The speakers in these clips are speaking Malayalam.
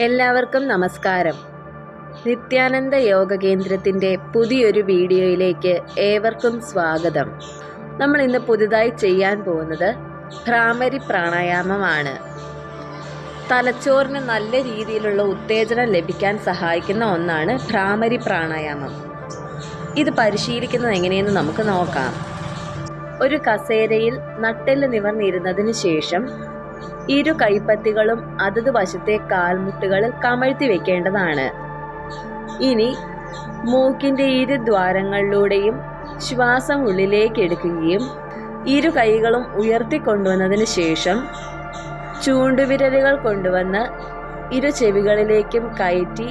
എല്ലാവർക്കും നമസ്കാരം. നിത്യാനന്ദ യോഗ കേന്ദ്രത്തിന്റെ പുതിയൊരു വീഡിയോയിലേക്ക് ഏവർക്കും സ്വാഗതം. നമ്മൾ ഇന്ന് പുതുതായി ചെയ്യാൻ പോകുന്നത് ഭ്രാമരി പ്രാണായാമമാണ്. തലച്ചോറിന് നല്ല രീതിയിലുള്ള ഉത്തേജനം ലഭിക്കാൻ സഹായിക്കുന്ന ഒന്നാണ് ഭ്രാമരി പ്രാണായാമം. ഇത് പരിശീലിക്കുന്നത് എങ്ങനെയെന്ന് നമുക്ക് നോക്കാം. ഒരു കസേരയിൽ നട്ടെല്ല് നിവർന്നിരുന്നതിന് ശേഷം ഇരു കൈപ്പത്തികളും അതത് വശത്തെ കാൽമുട്ടുകളിൽ കമഴ്ത്തി വെക്കേണ്ടതാണ്. ഇനി മൂക്കിന്റെ ഇരു ദ്വാരങ്ങളിലൂടെയും ശ്വാസം ഉള്ളിലേക്ക് എടുക്കുകയും ഇരു കൈകളും ഉയർത്തിക്കൊണ്ടുവന്നതിന് ശേഷം ചൂണ്ടുവിരലുകൾ കൊണ്ടുവന്ന് ഇരു ചെവികളിലേക്കും കയറ്റി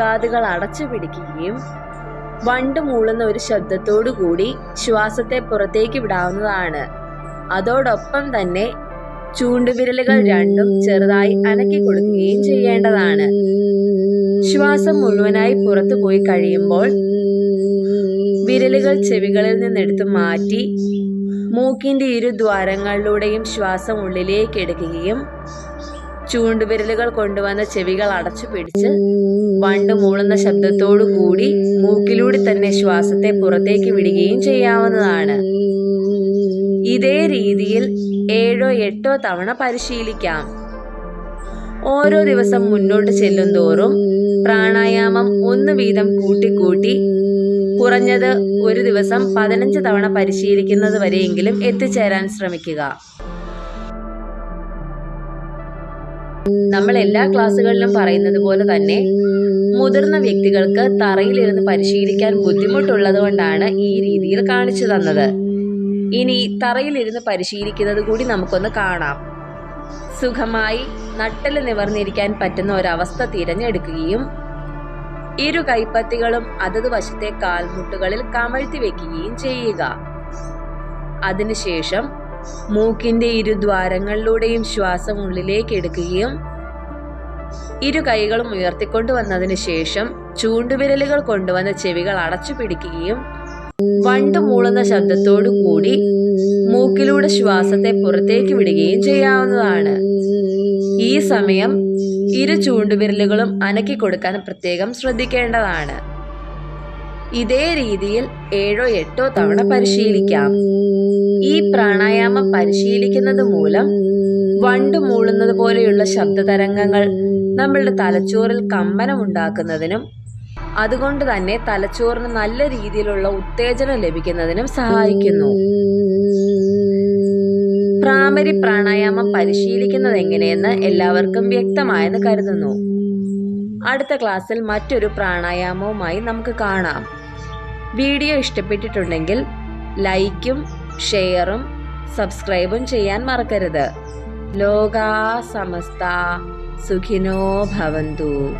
കാതുകൾ അടച്ചു പിടിക്കുകയും വണ്ട് മൂളുന്ന ഒരു ശബ്ദത്തോടു കൂടി ശ്വാസത്തെ പുറത്തേക്ക് വിടാവുന്നതാണ്. അതോടൊപ്പം തന്നെ ചൂണ്ടുവിരലുകൾ രണ്ടും ചെറുതായി അനക്കി കൊടുക്കുകയും ചെയ്യേണ്ടതാണ്. ശ്വാസം മുഴുവനായി പുറത്തു പോയി കഴിയുമ്പോൾ വിരലുകൾ ചെവികളിൽ നിന്നെടുത്ത് മാറ്റി മൂക്കിന്റെ ഇരു ദ്വാരങ്ങളിലൂടെയും ശ്വാസം ഉള്ളിലേക്ക് എടുക്കുകയും ചൂണ്ടുവിരലുകൾ കൊണ്ടുവന്ന ചെവികൾ അടച്ചു പിടിച്ച് വണ്ട് മൂളുന്ന ശബ്ദത്തോടു കൂടി മൂക്കിലൂടെ തന്നെ ശ്വാസത്തെ പുറത്തേക്ക് വിടുകയും ചെയ്യാവുന്നതാണ്. ഇതേ രീതിയിൽ ഏഴോ എട്ടോ തവണ പരിശീലിക്കാം. ഓരോ ദിവസം മുന്നോട്ട് ചെല്ലും തോറും പ്രാണായാമം ഒന്ന് വീതം കൂട്ടിക്കൂട്ടി കുറഞ്ഞത് ഒരു ദിവസം പതിനഞ്ച് തവണ പരിശീലിക്കുന്നത് വരെയെങ്കിലും എത്തിച്ചേരാൻ ശ്രമിക്കുക. നമ്മൾ എല്ലാ ക്ലാസ്സുകളിലും പറയുന്നത് പോലെ തന്നെ മുതിർന്ന വ്യക്തികൾക്ക് തറയിലിരുന്ന് പരിശീലിക്കാൻ ബുദ്ധിമുട്ടുള്ളത് കൊണ്ടാണ് ഈ രീതിയിൽ കാണിച്ചു തന്നത്. ഇനി തറയിലിരുന്ന് പരിശീലിക്കുന്നത് കൂടി നമുക്കൊന്ന് കാണാം. സുഖമായി നട്ടൽ നിവർന്നിരിക്കാൻ പറ്റുന്ന ഒരവസ്ഥ തിരഞ്ഞെടുക്കുകയും ഇരു കൈപ്പത്തികളും അതത് വശത്തെ കാൽമുട്ടുകളിൽ കമഴ്ത്തി വെക്കുകയും ചെയ്യുക. അതിനുശേഷം മൂക്കിന്റെ ഇരു ദ്വാരങ്ങളിലൂടെയും ശ്വാസം ഉള്ളിലേക്ക് എടുക്കുകയും ഇരു കൈകളും ഉയർത്തിക്കൊണ്ടുവന്നതിന് ശേഷം ചൂണ്ടുവിരലുകൾ കൊണ്ടുവന്ന ചെവികൾ അടച്ചു പിടിക്കുകയും വണ്ട് മൂളുന്ന ശബ്ദത്തോടു കൂടി മൂക്കിലൂടെ ശ്വാസത്തെ പുറത്തേക്ക് വിടുകയും ചെയ്യാവുന്നതാണ്. ഈ സമയം ഇരു ചൂണ്ടുവിരലുകളും അനക്കി കൊടുക്കാൻ പ്രത്യേകം ശ്രദ്ധിക്കേണ്ടതാണ്. ഇതേ രീതിയിൽ ഏഴോ എട്ടോ തവണ പരിശീലിക്കാം. ഈ പ്രാണായാമം പരിശീലിക്കുന്നത് മൂലം വണ്ട് മൂളുന്നത് പോലെയുള്ള ശബ്ദതരംഗങ്ങൾ നമ്മളുടെ തലച്ചോറിൽ കമ്പനം ഉണ്ടാക്കുന്നതിനും അതുകൊണ്ട് തന്നെ തലച്ചോറിന് നല്ല രീതിയിലുള്ള ഉത്തേജനം ലഭിക്കുന്നതിനും സഹായിക്കുന്നു. പ്രാമരി പ്രാണായാമം പരിശീലിക്കുന്നത് എങ്ങനെയെന്ന് എല്ലാവർക്കും വ്യക്തമായെന്ന് കരുതുന്നു. അടുത്ത ക്ലാസ്സിൽ മറ്റൊരു പ്രാണായാമവുമായി നമുക്ക് കാണാം. വീഡിയോ ഇഷ്ടപ്പെട്ടിട്ടുണ്ടെങ്കിൽ ലൈക്കും ഷെയറും സബ്സ്ക്രൈബും ചെയ്യാൻ മറക്കരുത്. ലോകാ സമസ്ത സുഖിനോ ഭവന്തു.